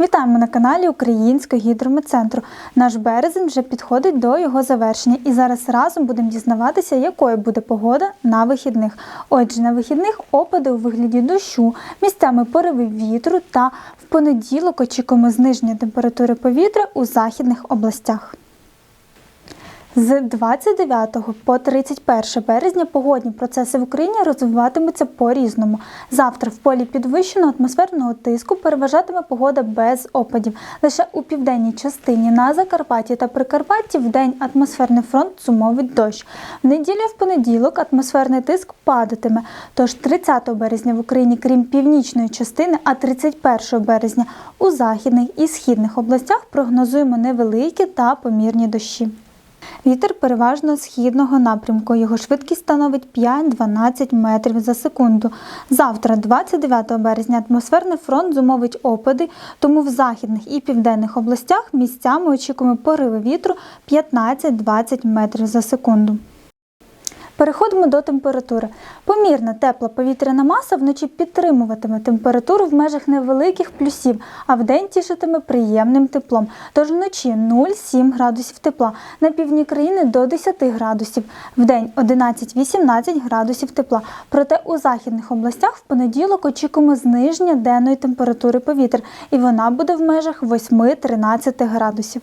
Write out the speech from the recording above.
Вітаємо на каналі Українського гідрометцентру. Наш березень вже підходить до його завершення, і зараз разом будемо дізнаватися, якою буде погода на вихідних. Отже, на вихідних опади у вигляді дощу, місцями пориви вітру та в понеділок очікуємо зниження температури повітря у західних областях. З 29 по 31 березня погодні процеси в Україні розвиватимуться по-різному. Завтра в полі підвищеного атмосферного тиску переважатиме погода без опадів. Лише у південній частині на Закарпатті та Прикарпатті в день атмосферний фронт зумовить дощ. В неділю в понеділок атмосферний тиск падатиме. Тож 30 березня в Україні, крім північної частини, а 31 березня у західних і східних областях прогнозуємо невеликі та помірні дощі. Вітер переважно східного напрямку. Його швидкість становить 5-12 метрів за секунду. Завтра, 29 березня, атмосферний фронт зумовить опади, тому в західних і південних областях місцями очікуємо пориви вітру 15-20 метрів за секунду. Переходимо до температури. Помірна тепла повітряна маса вночі підтримуватиме температуру в межах невеликих плюсів, а вдень тішитиме приємним теплом. Тож вночі 0,7 градусів тепла, на півдні країни до 10 градусів, вдень 11-18 градусів тепла. Проте у західних областях в понеділок очікуємо зниження денної температури повітря, і вона буде в межах 8-13 градусів.